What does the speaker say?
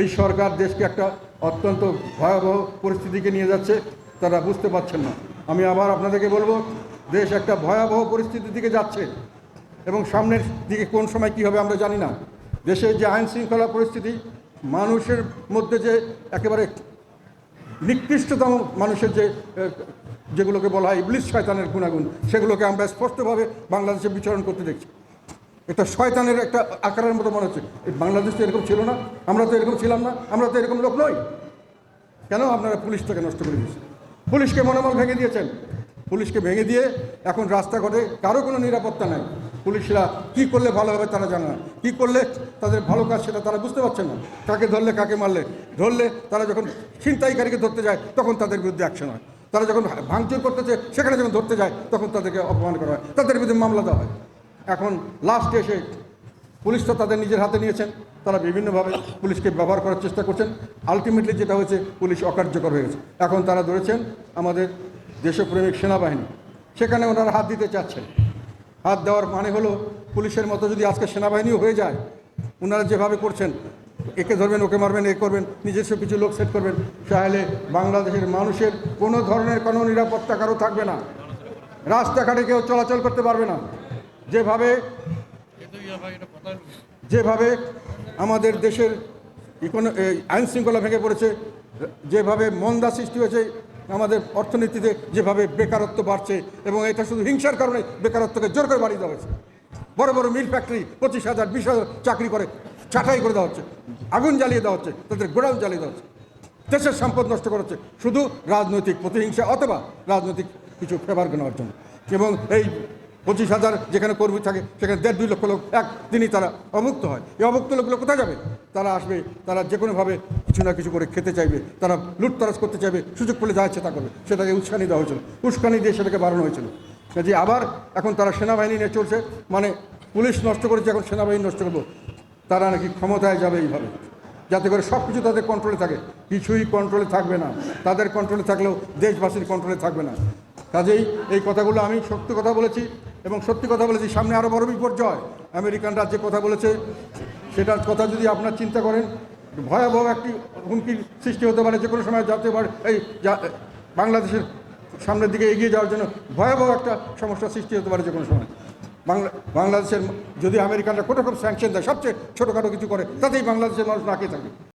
এই সরকার দেশকে একটা অত্যন্ত ভয়াবহ পরিস্থিতিকে নিয়ে যাচ্ছে, তারা বুঝতে পারছেন না। আমি আবার আপনাদেরকে বলব, দেশ একটা ভয়াবহ পরিস্থিতির দিকে যাচ্ছে, এবং সামনের দিকে কোন সময় কী হবে আমরা জানি না। দেশের যে আইন শৃঙ্খলা পরিস্থিতি, মানুষের মধ্যে যে একেবারে নিকৃষ্টতম মানুষের যে যেগুলোকে বলা হয় ইবলিশ শয়তানের গুণাগুণ, সেগুলোকে আমরা স্পষ্টভাবে বাংলাদেশে বিচরণ করতে দেখছি। এটা শয়তানের একটা আকারের মতো মনে হচ্ছে। বাংলাদেশ তো এরকম ছিল না, আমরা তো এরকম ছিলাম না, আমরা তো এরকম লোক নই। কেন আপনারা পুলিশটাকে নষ্ট করে দিয়েছেন? পুলিশকে মনোবল ভেঙে দিয়েছেন। পুলিশকে ভেঙে দিয়ে এখন রাস্তাঘাটে কারও কোনো নিরাপত্তা নাই। পুলিশরা কি করলে ভালো হবে তারা জানে না। কী করলে তাদের ভালো কাজ সেটা তারা বুঝতে পারছেন না। কাকে ধরলে, কাকে মারলে? ধরলে তারা যখন ছিনতাইকারীকে ধরতে যায়, তখন তাদের বিরুদ্ধে অ্যাকশন হয়। তারা যখন ভাঙচুর করতেছে, সেখানে যখন ধরতে যায়, তখন তাদেরকে অপমান করা হয়। তাদের বিরুদ্ধে মামলা দেওয়া হয়। এখন লাস্টে এসে পুলিশ তো তাদের নিজের হাতে নিয়েছেন। তারা বিভিন্নভাবে পুলিশকে ব্যবহার করার চেষ্টা করছেন। আলটিমেটলি যেটা হয়েছে, পুলিশ অকার্যকর হয়ে গেছে। এখন তারা ধরেছেন আমাদের দেশপ্রেমিক সেনাবাহিনী। সেখানে ওনারা হাত দিতে চাচ্ছেন। হাত দেওয়ার মানে হলো, পুলিশের মতো যদি আজকে সেনাবাহিনীও হয়ে যায়, ওনারা যেভাবে করছেন, একে ধরবেন, ওকে মারবেন, এ করবেন, নিজস্ব কিছু লোক সেট করবেন, তাহলে বাংলাদেশের মানুষের কোনো ধরনের কোনো নিরাপত্তা কারও থাকবে না। রাস্তাঘাটে কেউ চলাচল করতে পারবে না। যেভাবে যেভাবে আমাদের দেশের ইকোনো আইন শৃঙ্খলা ভেঙে পড়েছে, যেভাবে মন্দা সৃষ্টি হয়েছে আমাদের অর্থনীতিতে, যেভাবে বেকারত্ব বাড়ছে এবং এটা শুধু হিংসার কারণে বেকারত্বকে জোর করে বাড়িয়ে দেওয়া হয়েছে। বড় বড় মিল ফ্যাক্টরি পঁচিশ হাজার, বিশ হাজার চাকরি করে, ছাঁটাই করে দেওয়া হচ্ছে। আগুন জ্বালিয়ে দেওয়া হচ্ছে, তাদের গোডাউন জ্বালিয়ে দেওয়া হচ্ছে। দেশের সম্পদ নষ্ট করেছে শুধু রাজনৈতিক প্রতিহিংসা অথবা রাজনৈতিক কিছু ফেভার নেওয়ার জন্য। এবং এই পঁচিশ হাজার যেখানে কর্মী থাকে, সেখানে দেড় দুই লক্ষ লোক এক দিনই তারা অমুক্ত হয়। এই অমুক্ত লোকগুলো কোথায় যাবে? তারা আসবে, তারা যে কোনোভাবে কিছু না কিছু করে খেতে চাইবে, তারা লুটতরাজ করতে চাইবে, সুযোগ পেলে যা ইচ্ছে তা করবে। সেটাকে উস্কানি দেওয়া হয়েছিল। উস্কানি দিয়ে সেটাকে বাড়ানো হয়েছিল। যে আবার এখন তারা সেনাবাহিনী নিয়ে চলছে মানে পুলিশ নষ্ট করেছে, এখন সেনাবাহিনী নষ্ট করব। তারা নাকি ক্ষমতায় যাবে এইভাবে। যাতে করে সব কিছু তাদের কন্ট্রোলে থাকে। কিছুই কন্ট্রোলে থাকবে না। তাদের কন্ট্রোলে থাকলেও দেশবাসীর কন্ট্রোলে থাকবে না। কাজেই এই কথাগুলো আমি সত্য কথা বলেছি। এবং সত্যি কথা বলেছি, সামনে আরও বড় বিপর্যয়। আমেরিকানরা যে কথা বলেছে, সেটার কথা যদি আপনার চিন্তা করেন, ভয়াবহ একটি হুমকির সৃষ্টি হতে পারে যে কোনো সময় যাতে পারে এই বাংলাদেশের সামনের দিকে এগিয়ে যাওয়ার জন্য ভয়াবহ একটা সমস্যার সৃষ্টি হতে পারে যে কোনো সময়। বাংলা, বাংলাদেশের, যদি আমেরিকানরা কোনো রকম স্যাংশন দেয়, সবচেয়ে ছোটোখাটো কিছু করে, তাতেই বাংলাদেশের মানুষ নাকে থাকে